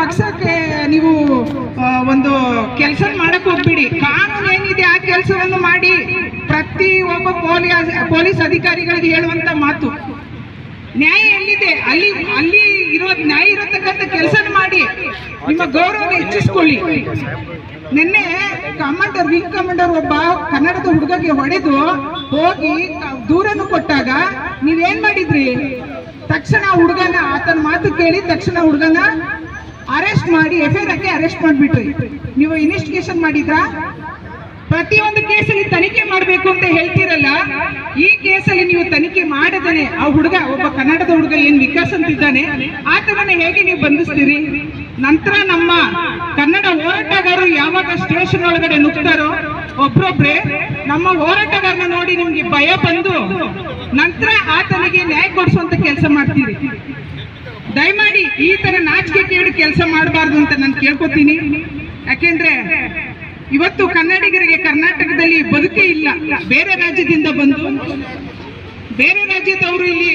ಪಕ್ಷಕ್ಕೆ ನೀವು ಒಂದು ಕೆಲಸ ಮಾಡಕ್ ಹೋಗ್ಬಿಡಿ. ಕಾನೂನು ಏನಿದೆ ಆ ಕೆಲಸವನ್ನು ಮಾಡಿ ಪ್ರತಿ ಒಬ್ಬ ಪೊಲೀಸ್ ಪೊಲೀಸ್ ಅಧಿಕಾರಿಗಳಿಗೆ ಹೇಳುವಂತ ಮಾತು. ನ್ಯಾಯ ಎಲ್ಲಿದೆ? ಅಲ್ಲಿ ಅಲ್ಲಿ ಇರೋ ನ್ಯಾಯ ಇರತಕ್ಕಂಥ ಕೆಲಸ ಮಾಡಿ. ನಿಮ್ಮ ಗೌರವ ಹೆಚ್ಚಿಸ್ಕೊಳ್ಳಿ. ನಿನ್ನೆ ಕಮಾಂಡರ್, ವಿಂಗ್ ಕಮಾಂಡರ್ ಒಬ್ಬ ಕನ್ನಡದ ಹುಡುಗಗೆ ಹೊಡೆದು ಹೋಗಿ ದೂರನ್ನು ಕೊಟ್ಟಾಗ ನೀವೇನ್ ಮಾಡಿದ್ರಿ? ತಕ್ಷಣ ಹುಡುಗನ, ಆತನ ಮಾತು ಕೇಳಿ ತಕ್ಷಣ ಹುಡುಗನ ಅರೆಸ್ಟ್ ಮಾಡಿ ಎಫ್ ಐ ಅರೆಸ್ಟ್ ಮಾಡಿಬಿಟ್ರಿ. ನೀವು ಇನ್ವೆಸ್ಟಿಗೇಷನ್ ಮಾಡಿದ್ರಾ? ಪ್ರತಿಯೊಂದು ಕೇಸಲ್ಲಿ ತನಿಖೆ ಮಾಡಬೇಕು ಅಂತ ಹೇಳ್ತೀರಲ್ಲ, ಈ ಕೇಸಲ್ಲಿ ನೀವು ತನಿಖೆ ಮಾಡದೇನೆ ಆ ಹುಡುಗ, ಒಬ್ಬ ಕನ್ನಡದ ಹುಡುಗ ಏನ್ ವಿಕಾಸ್ ಅಂತಿದ್ದಾನೆ ಆತನ ಹೇಗೆ ನೀವು ಬಂಧಿಸ್ತೀರಿ? ನಂತರ ನಮ್ಮ ಕನ್ನಡ ಹೋರಾಟಗಾರರು ಯಾವಾಗ ಸ್ಟೇಷನ್ ಒಳಗಡೆ ನುಗ್ತಾರೋ, ಒಬ್ರೊಬ್ರೆ ನಮ್ಮ ಹೋರಾಟಗಾರನ ನೋಡಿ ನಿಮ್ಗೆ ಭಯ ಬಂದು ನಂತರ ಆತನಿಗೆ ನ್ಯಾಯ ಕೊಡಿಸುವಂತ ಕೆಲಸ ಮಾಡ್ತೀರಿ. ದಯಮಾಡಿ ಈ ತರ ನಾಚಿಕೆ ಕೇಳಿ ಕೆಲಸ ಮಾಡಬಾರ್ದು ಅಂತ ನಾನು ಕೇಳ್ಕೊತೀನಿ. ಯಾಕೆಂದ್ರೆ ಇವತ್ತು ಕನ್ನಡಿಗರಿಗೆ ಕರ್ನಾಟಕದಲ್ಲಿ ಬದುಕೇ ಇಲ್ಲ. ಬೇರೆ ರಾಜ್ಯದಿಂದ ಬಂದು, ಬೇರೆ ರಾಜ್ಯದವರು ಇಲ್ಲಿ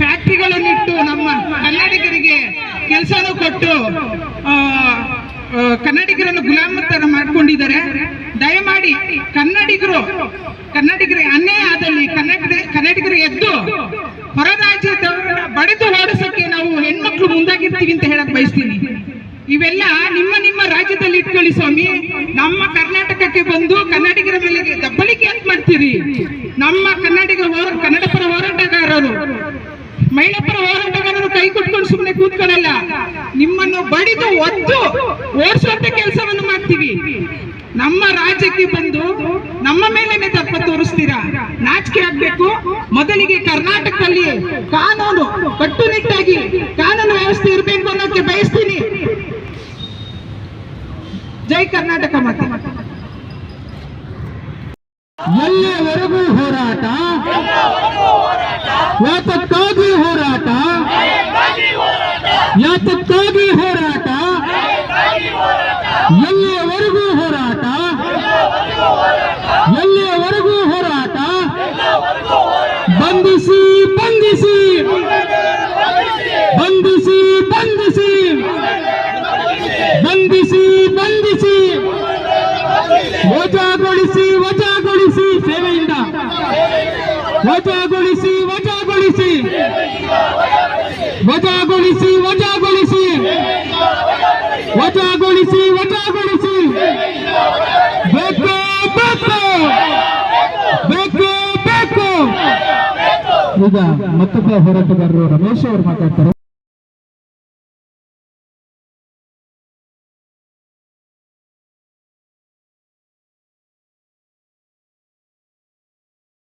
ಫ್ಯಾಕ್ಟ್ರಿಗಳನ್ನಿಟ್ಟು ನಮ್ಮ ಕನ್ನಡಿಗರಿಗೆ ಕೆಲಸನೂ ಕೊಟ್ಟು ಕನ್ನಡಿಗರನ್ನು ಗುಲಾಮ ತರ ಮಾಡ್ಕೊಂಡಿದ್ದಾರೆ. ದಯಮಾಡಿ ಕನ್ನಡಿಗರು, ಕನ್ನಡಿಗರ ಅನ್ಯಾಯ ಆದಲ್ಲಿ ಕನ್ನಡ, ಕನ್ನಡಿಗರು ಎದ್ದು ಹೊರ ರಾಜ್ಯದವರನ್ನ ಬಡಿದು ಹೆಣ್ಮಕ್ಳು ಮುಂದಾಗಿರ್ತೀವಿ ಅಂತ ಹೇಳಕ್ ಬಯಸ್ತೀನಿ. ಇವೆಲ್ಲ ನಿಮ್ಮ ನಿಮ್ಮ ರಾಜ್ಯದಲ್ಲಿ ಇಟ್ಕೊಳ್ಳಿ ಸ್ವಾಮಿ. ನಮ್ಮ ಕರ್ನಾಟಕಕ್ಕೆ ಬಂದು ಕನ್ನಡಿಗರ ಮೇಲೆ ದಬ್ಬಳಿಕೆ ಅಂತ ಮಾಡ್ತೀರಿ? ನಮ್ಮ ಕನ್ನಡಿಗ ಕನ್ನಡ ಪರ ಹೋರಾಟಗಾರರು. ಮಹಿಳಾ ಪರ ಹೋರಾಟಗಾರರು ಕೈ ಕೊಟ್ಕೊಂಡು ಸುಮ್ಮನೆ ಕೂತ್ಕೊಳ್ಳಲ್ಲ. ನಿಮ್ಮನ್ನು ಬಡಿದು ಒದ್ದು ಓಡಿಸುವಂತ ಕೆಲಸವನ್ನು ಮಾಡ್ತೀವಿ. ನಮ್ಮ ರಾಜ್ಯಕ್ಕೆ ಬಂದು ನಮ್ಮ ಮೇಲೆನೆ ತಪ್ಪ ತೋರಿಸ್ತೀರಾ? ನಾಚಿಕೆ ಆಗ್ಬೇಕು. ಮೊದಲಿಗೆ ಕರ್ನಾಟಕದಲ್ಲಿ ಕಾನೂನು ಕಟ್ಟುನಿಟ್ಟಾಗಿ ಕಾನೂನು ವ್ಯವಸ್ಥೆ ಇರಬೇಕು ಅನ್ನೋಕೆ ಬಯಸ್ತೀನಿ ಜೈ ಕರ್ನಾಟಕ ಮಾತೆ ಎಲ್ಲಿಯವರೆಗೂ ಹೋರಾಟ ಯಾತಕ್ಕಾಗಿ ಹೋರಾಟ ಯಾತಕ್ಕಾಗಿ ಹೋರಾಟ ಎಲ್ಲಿಯವರೆಗೂ ಹೋರಾಟ ವಜಾಗೊಳಿಸಿ ವಜಾಗೊಳಿಸಿ ವಜಾಗೊಳಿಸಿ ವಜಾಗೊಳಿಸಿ ವಜಾಗೊಳಿಸಿ ವಜಾಗೊಳಿಸಿ ಬೇಕು ಬೇಕು ಬೇಕು ಬೇಕು ಈಗ ಮತ್ತೊಬ್ಬ ಹೋರಾಟಗಾರರು ರಮೇಶ್ ಅವರು ಮಾತಾಡ್ತಾರೆ